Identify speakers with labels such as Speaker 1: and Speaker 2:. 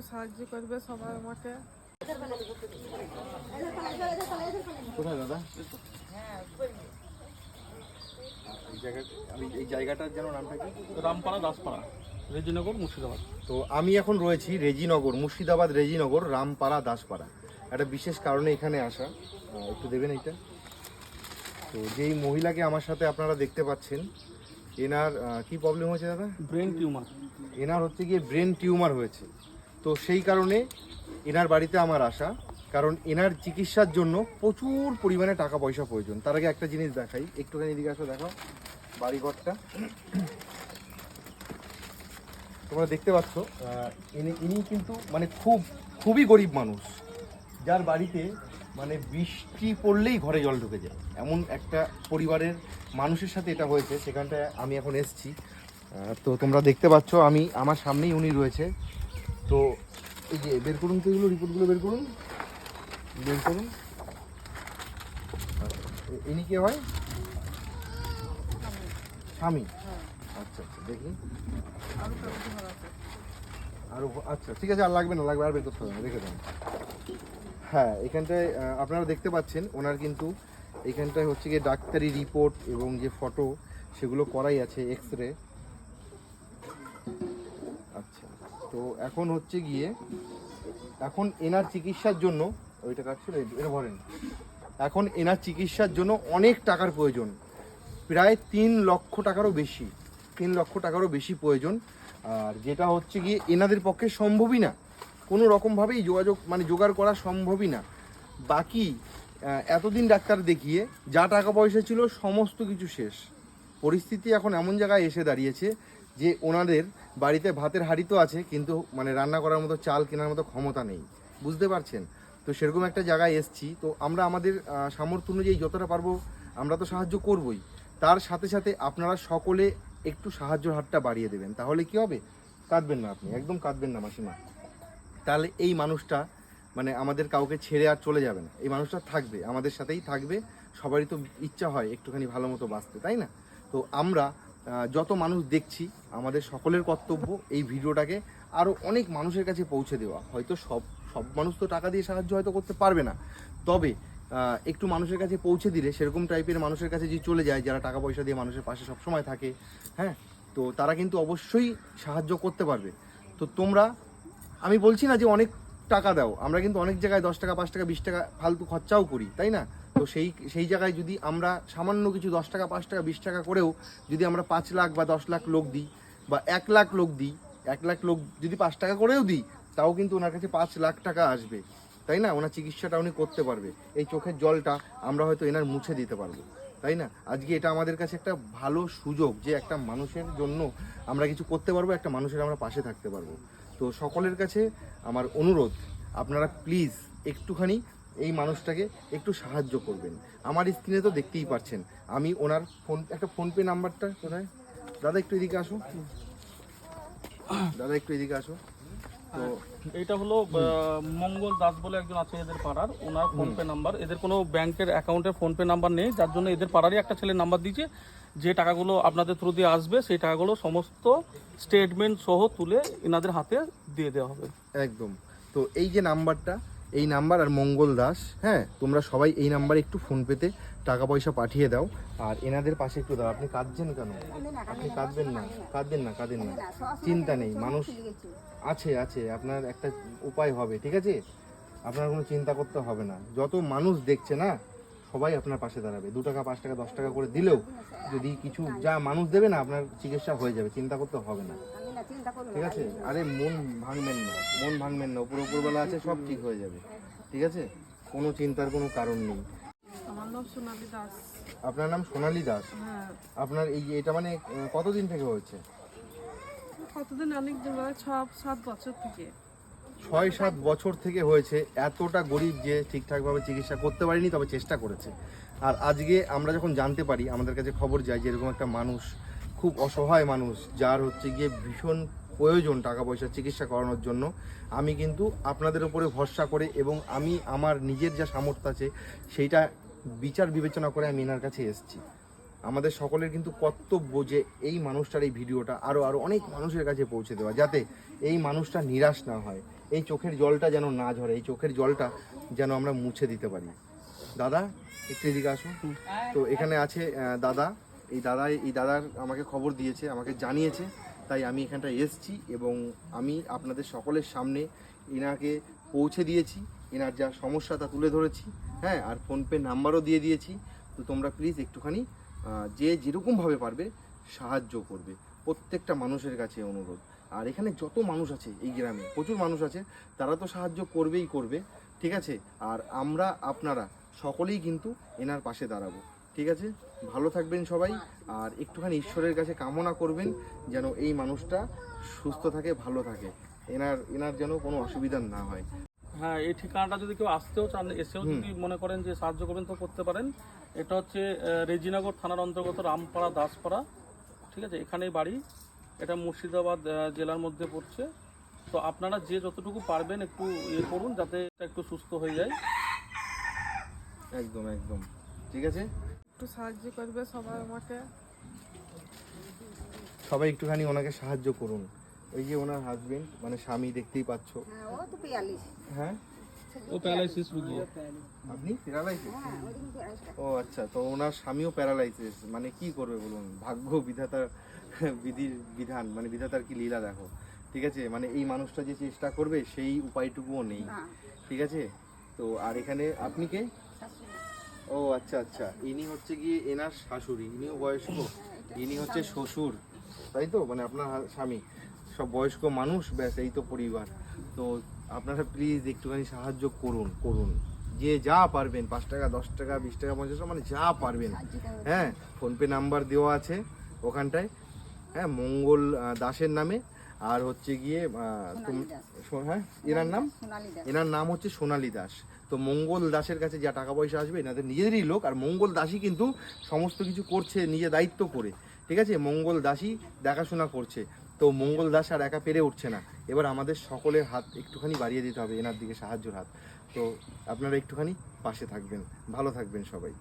Speaker 1: একটু সাহায্য করবে সবাই আমাকে।
Speaker 2: কোথায় দাদা? এই জায়গা আমি এই জায়গাটার যেন নামটা কি?
Speaker 3: রামপাড়া দাসপাড়া রেজিনগর মুর্শিদাবাদ।
Speaker 2: তো আমি এখন রয়েছি রেজিনগর মুর্শিদাবাদ রেজিনগর রামপাড়া দাসপাড়া। একটা বিশেষ কারণে এখানে আসা। একটু দেবেন এইটা? তো যেই মহিলাকে আমার সাথে আপনারা দেখতে পাচ্ছেন এনার কি প্রবলেম হয়েছে দাদা?
Speaker 3: ব্রেন টিউমার
Speaker 2: এনার হচ্ছে গিয়ে ব্রেন টিউমার হয়েছে। তো সেই কারণে এনার বাড়িতে আমার আসা। কারণ এনার চিকিৎসার জন্য প্রচুর পরিমাণে টাকা পয়সা প্রয়োজন। তার আগে একটা জিনিস দেখাই। একটুখানি এদিকে আসো, দেখো। বাড়িঘরটা। তোমরা দেখতে পাচ্ছ ইনি ইনি কিন্তু মানে খুব, খুবই গরিব মানুষ। যার বাড়িতে মানে বৃষ্টি পড়লেই ঘরে জল ঢুকে যায়। এমন একটা পরিবারের মানুষের সাথে এটা হয়েছে। সেখানটায় আমি এখন এসেছি। তো তোমরা দেখতে পাচ্ছ, আমি, আমার সামনেই উনি রয়েছে। তো এই যে বের করুন তো এগুলো রিপোর্টগুলো বের করুন। বের করুন। আচ্ছা, ইনি কে হয়? স্বামী। আচ্ছা আচ্ছা দেখি। আরও আচ্ছা ঠিক আছে আর লাগবে না লাগবে আর বের করতে হবে না রেখে দেন। হ্যাঁ এখানটায় আপনারা দেখতে পাচ্ছেন ওনার কিন্তু এখানটায় হচ্ছে গিয়ে ডাক্তারি রিপোর্ট এবং যে ফটো সেগুলো করাই আছে এক্স রে আচ্ছা তো এখন হচ্ছে গিয়ে এখন এনার চিকিৎসার জন্য, ওইটা কাটছিল এটা ভরেন এখন এনার চিকিৎসার জন্য অনেক টাকার প্রয়োজন। প্রায় তিন লক্ষ টাকারও বেশি, তিন লক্ষ টাকারও বেশি প্রয়োজন। আর যেটা হচ্ছে গিয়ে এনাদের পক্ষে সম্ভবই না। কোনো রকমভাবেই যোগাযোগ মানে জোগাড় করা সম্ভবই না। বাকি এতদিন ডাক্তার দেখিয়ে যা টাকা পয়সা ছিল, সমস্ত কিছু শেষ। পরিস্থিতি এখন এমন জায়গায় এসে দাঁড়িয়েছে যে ওনাদের বাড়িতে ভাতের হাঁড়ি তো আছে, কিন্তু মানে রান্না করার মতো চাল কেনার মতো ক্ষমতা নেই। বুঝতে পারছেন? তো সেরকম একটা জায়গায় এসছি। তো আমরা আমাদের সামর্থ্য অনুযায়ী যতটা পারব আমরা তো সাহায্য করবই। তার সাথে সাথে আপনারা সকলে একটু সাহায্যের হাতটা বাড়িয়ে দেবেন। তাহলে কি হবে? কাঁদবেন না আপনি, একদম কাঁদবেন না মাসিমা। তাহলে এই মানুষটা মানে আমাদের কাউকে ছেড়ে আর চলে যাবে না। এই মানুষটা থাকবে, আমাদের সাথেই থাকবে। সবারই তো ইচ্ছা হয় একটুখানি ভালো মতো বাঁচতে, তাই না? তো আমরা যত মানুষ দেখছি, আমাদের সকলের কর্তব্য এই ভিডিওটাকে আরও অনেক মানুষের কাছে পৌঁছে দেওয়া। হয়তো সব সব মানুষ তো টাকা দিয়ে সাহায্য হয়তো করতে পারবে না। তবে একটু মানুষের কাছে পৌঁছে দিলে, সেরকম টাইপের মানুষের কাছে যে চলে যায়, যারা টাকা পয়সা দিয়ে মানুষের পাশে সবসময় থাকে হ্যাঁ? তো তারা কিন্তু অবশ্যই সাহায্য করতে পারবে। তো তোমরা, আমি বলছি না যে অনেক টাকা দাও, আমরা কিন্তু অনেক জায়গায় দশ টাকা, পাঁচ টাকা, বিশ টাকা ফালতু খরচাও করি, তাই না? তো সেই সেই জায়গায় যদি আমরা সামান্য কিছু দশ টাকা, পাঁচ টাকা, বিশ টাকা করেও যদি আমরা পাঁচ লাখ বা দশ লাখ লোক দিই বা এক লাখ লোক দিই, এক লাখ লোক যদি পাঁচ টাকা করেও দিই, তাও কিন্তু ওনার কাছে পাঁচ লাখ টাকা আসবে। তাই না? ওনার চিকিৎসাটা উনি করতে পারবে। এই চোখের জলটা আমরা হয়তো এনার মুছে দিতে পারব। তাই না? আজকে এটা আমাদের কাছে একটা ভালো সুযোগ যে একটা মানুষের জন্য আমরা কিছু করতে পারব, একটা মানুষের আমরা পাশে থাকতে পারব। তো সকলের কাছে আমার অনুরোধ, আপনারা প্লিজ একটুখানি এই মানুষটাকে একটু সাহায্য করবেন। আমার স্ক্রিনে তো দেখতেই পাচ্ছেন। আমি ওনার ফোন একটা ফোনপে নাম্বারটা কোথায়? দাদা একটু এদিকে আসো। দাদা একটু এদিকে আসো। তো
Speaker 3: এইটা হলো মঙ্গল দাস বলে একজন আছে এদের পাড়ার। ওনার ফোনপে নাম্বার। এদের কোনো ব্যাংকের অ্যাকাউন্টের ফোনপে নাম্বার নেই। যার জন্য এদের পাড়ারই একটা ছেলে নাম্বার দিয়েছে। যে টাকাগুলো আপনাদের থ্রু দিয়ে আসবে সেই টাকাগুলো সমস্ত স্টেটমেন্ট সহ তুলে এনাদের হাতে দিয়ে দেওয়া হবে।
Speaker 2: একদম। তো এই যে নাম্বারটা এই নাম্বার আর মঙ্গল দাস হ্যাঁ? তোমরা সবাই এই নাম্বারে একটু ফোন পেতে টাকা পয়সা পাঠিয়ে দাও। আর এনাদের পাশে একটু দাও আপনি কাঁদছেন কেন? আপনি কাঁদবেন না কাঁদবেন না, কাঁদেন না। চিন্তা নেই, মানুষ আছে আছে। আপনার একটা উপায় হবে, ঠিক আছে? আপনার কোনো চিন্তা করতে হবে না। যত মানুষ দেখছে না, সবাই আপনার পাশে দাঁড়াবে। দু টাকা, পাঁচ টাকা, দশ টাকা করে দিলেও যদি কিছু, যা মানুষ দেবে না, আপনার চিকিৎসা হয়ে যাবে, চিন্তা করতে হবে না। ঠিক আছে? আরে মন ভাঙবেন না মন ভাঙবেন না উপর উপরবেলা আছে সব ঠিক হয়ে যাবে। ঠিক আছে? কোনো চিন্তার কোনো কারণ নেই।
Speaker 1: আমার নাম সোনালী দাস।
Speaker 2: আপনার নাম সোনালী দাস?
Speaker 1: হ্যাঁ।
Speaker 2: আপনার এই এটা মানে কতদিন থেকে হয়েছে?
Speaker 1: কতদিন অনেক দিন মানে ছ সাত বছর থেকে।
Speaker 2: ছয় সাত বছর থেকে হয়েছে এতটা গরিব যে ঠিকঠাকভাবে চিকিৎসা করতে পারিনি তবে চেষ্টা করেছে। আর আজকে আমরা যখন জানতে পারি আমাদের কাছে খবর যায় যে এরকম একটা মানুষ খুব অসহায় মানুষ, যার হচ্ছে গিয়ে ভীষণ প্রয়োজন টাকা পয়সা চিকিৎসা করানোর জন্য। আমি কিন্তু আপনাদের উপরে ভরসা করে এবং আমি আমার নিজের যা সামর্থ্য আছে, সেইটা বিচার বিবেচনা করে আমি এনার কাছে এসেছি। আমাদের সকলের কিন্তু কর্তব্য যে এই মানুষটার এই ভিডিওটা আরও আরও অনেক মানুষের কাছে পৌঁছে দেওয়া, যাতে এই মানুষটা নিরাশ না হয়। এই চোখের জলটা যেন না ঝরে, এই চোখের জলটা যেন আমরা মুছে দিতে পারি। দাদা, একটু এদিকে আসুন। তো এখানে আছে দাদা। এই দাদা এই দাদার আমাকে খবর দিয়েছে, আমাকে জানিয়েছে, তাই আমি এখানটা এসছি এবং আমি আপনাদের সকলের সামনে এনাকে পৌঁছে দিয়েছি, এনার যা সমস্যা তা তুলে ধরেছি হ্যাঁ আর ফোনপে নাম্বারও দিয়ে দিয়েছি। তো তোমরা প্লিজ একটুখানি যে যেরকমভাবে পারবে সাহায্য করবে। প্রত্যেকটা মানুষের কাছে অনুরোধ। আর এখানে যত মানুষ আছে এই গ্রামে, প্রচুর মানুষ আছে, তারা তো সাহায্য করবেই করবে, ঠিক আছে? আর আমরা, আপনারা সকলেই কিন্তু এনার পাশে দাঁড়াবো। ঠিক আছে? ভালো থাকবেন সবাই আর একটুখানি ঈশ্বরের কাছে কামনা করবেন যেন এই মানুষটা সুস্থ থাকে ভালো থাকে। এনার এনার যেন কোনো অসুবিধা না হয়।
Speaker 3: হ্যাঁ এই ঠিকানাটা যদি কেউ আসতেও চান এসেও যদি মনে করেন যে সাহায্য করবেন তো করতে পারেন। এটা হচ্ছে রেজিনগর থানার অন্তর্গত রামপাড়া দাসপাড়া। ঠিক আছে? এখানেই বাড়ি। এটা মুর্শিদাবাদ জেলার মধ্যে পড়ছে। তো আপনারা যে যতটুকু পারবেন একটু ইয়ে করুন যাতে একটু সুস্থ হয়ে যায়।
Speaker 2: একদম একদম। ঠিক আছে?
Speaker 1: একটু সাহায্য করবে সবাই আমাকে।
Speaker 2: সবাই একটুখানি ওনাকে সাহায্য করুন। ওই যে ওনার হাজবেন্ড মানে স্বামী দেখতেই পাচ্ছ।
Speaker 4: হ্যাঁ ও তো বিয়াল্লিশ
Speaker 2: হ্যাঁ?
Speaker 3: ও প্যারালাইসিস রুগী।
Speaker 2: আপনি? প্যারালাইসিস ও আচ্ছা তো ওনার স্বামীও প্যারালাইসিস মানে কি করবে বলুন? ভাগ্য বিধাতার বিধির বিধান মানে বিধাতার কি লীলা দেখো। ঠিক আছে? মানে এই মানুষটা যে চেষ্টা করবে সেই উপায়টুকুও নেই। ঠিক আছে? তো আর এখানে আপনি কে? ও আচ্ছা আচ্ছা। ইনি হচ্ছে গিয়ে এনার শাশুড়ি, ইনিও বয়স্ক। ইনি হচ্ছে শ্বশুর, তাই তো? মানে আপনার স্বামী। সব বয়স্ক মানুষ, ব্যাস, এই তো পরিবার। তো আপনারা প্লিজ একটুখানি সাহায্য করুন করুন। যে যা পারবেন, পাঁচ টাকা, দশ টাকা, বিশ টাকা, পঞ্চাশ টাকা মানে যা পারবেন। হ্যাঁ ফোনপে নাম্বার দেওয়া আছে ওখানটায়। হ্যাঁ মঙ্গল দাসের নামে। আর হচ্ছে গিয়ে হ্যাঁ? এনার নাম? এনার নাম হচ্ছে সোনালী দাস। তো মঙ্গল দাসের কাছে যা টাকা পয়সা আসবে এনাদের নিজেদেরই লোক আর মঙ্গল দাসই কিন্তু সমস্ত কিছু করছে নিজে দায়িত্ব করে। ঠিক আছে? মঙ্গল দাসই দেখাশোনা করছে। তো মঙ্গল দাস আর একা পেরে উঠছে না। এবার আমাদের সকলের হাত একটুখানি বাড়িয়ে দিতে হবে এনার দিকে সাহায্যের হাত। তো আপনারা একটুখানি পাশে থাকবেন ভালো থাকবেন সবাই।